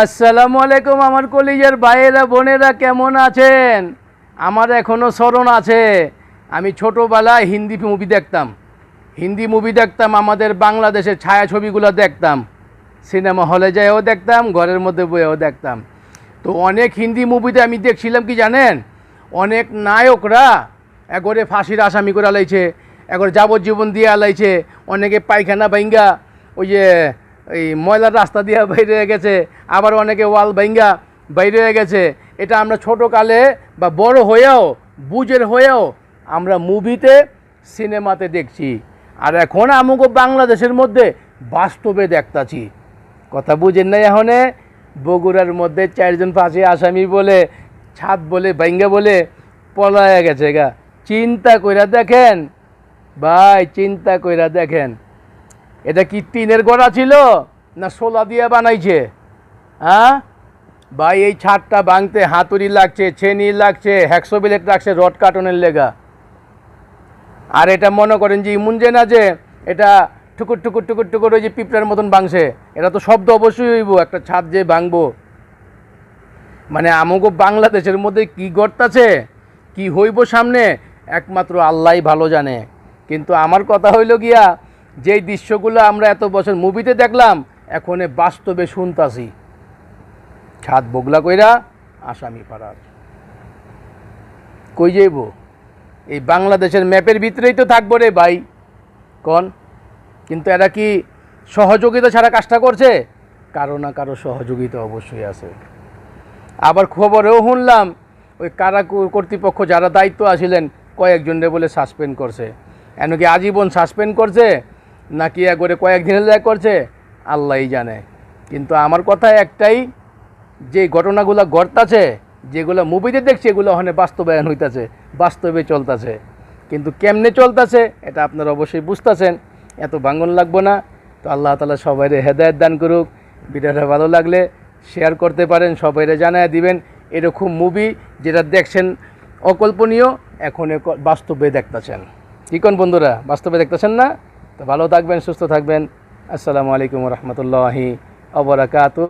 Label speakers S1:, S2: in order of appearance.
S1: আসসালামু আলাইকুম আমার কলিজের ভাইয়েরা, বোনেরা, কেমন আছেন? আমার এখনও স্মরণ আছে, আমি ছোটোবেলায় হিন্দি মুভি দেখতাম। হিন্দি মুভি দেখতাম, আমাদের বাংলাদেশের ছায়াছবিগুলো দেখতাম। সিনেমা হলে যেয়েও দেখতাম, ঘরের মধ্যে বয়েও দেখতাম। তো অনেক হিন্দি মুভিতে আমি দেখছিলাম কি জানেন? অনেক নায়করা একবারে ফাঁসির আসামি করে আলাইছে একবার যাবজ্জীবন দিয়ে আলাইছে অনেকে পায়খানা ভাইঙ্গা ওই যে এই ময়লার রাস্তা দিয়ে বাইরে হয়ে গেছে, আবার অনেকে ওয়াল ভাঙ্গা বাইরে হয়ে গেছে। এটা আমরা ছোটোকালে বা বড় হয়েও বুঝের হয়েও আমরা মুভিতে, সিনেমাতে দেখছি। আর এখন আমাকে বাংলাদেশের মধ্যে বাস্তবে দেখতাছি। কথা বুঝেন না এখনে? বগুড়ার মধ্যে চারজন ফাঁসি আসামি বলে, ছাদ বলে বাইঙ্গা বলে পলায়া গেছে গা। চিন্তা কইরা দেখেন, ভাই, চিন্তা কইরা দেখেন। এটা কি টিনের গড়া ছিল না সোলা দিয়ে বানাইছে? হ্যাঁ? ভাই, এই ছাদটা ভাঙতে হাতুড়ি লাগছে ছেনি লাগছে হ্যাকসো বিলেট লাগছে, রড কার্টনের লেগা। আর এটা মনে করেন যে ইমুন যে না যে এটা টুকুর টুকুর টুকুর টুকুর ওই যে পিঁপড়ার মতন ভাঙছে। এটা তো শব্দ অবশ্যই হইব, একটা ছাদ যে ভাঙবো। মানে আমাকে বাংলাদেশের মধ্যে কি গড়তাছে কি হইব সামনে, একমাত্র আল্লাহই ভালো জানে। কিন্তু আমার কথা হইল গিয়া যেই দৃশ্যগুলো আমরা এত বছর মুভিতে দেখলাম, এখন বাস্তবে শুনতাছি। ছাদ বগলা কইরা আসামি পাড়ার কই যাইব? এই বাংলাদেশের ম্যাপের ভিতরেই তো থাকব রে ভাই। কন? কিন্তু এরা কি সহযোগিতা ছাড়া কাজটা করছে? কারও না কারও সহযোগিতা অবশ্যই আছে। আবার খবরেও শুনলাম, ওই কারা কর্তৃপক্ষ যারা দায়িত্ব আসিলেন কয়েকজনরে বলে সাসপেন্ড করছে। এমনকি আজীবন সাসপেন্ড করছে? নাকি একবারে কয়েকদিনের লেগ করছে? আল্লাহই জানে। কিন্তু আমার কথা একটাই, যে ঘটনাগুলো ঘটতাছে, যেগুলো মুভিতে দেখছি, এগুলো ওখানে বাস্তবায়ন হইতাছে, বাস্তবে চলতেছে। কিন্তু কেমনে চলতেছে, এটা আপনারা অবশ্যই বুঝতেছেন। এত ভাঙন লাগবো না। তো আল্লাহ তালা সবাইরে হেদায়ত দান করুক। ভিডিওটা ভালো লাগলে শেয়ার করতে পারেন, সবাইরে জানায় দিবেন। এরকম মুভি যেটা দেখছেন অকল্পনীয় এখন বাস্তবে দেখতেছেন। কি কোন বন্ধুরা? বাস্তবে দেখতেছেন না? তো ভালো থাকবেন সুস্থ থাকবেন। আসসালামু আলাইকুম রহমতুল্লাহি অবরাকাত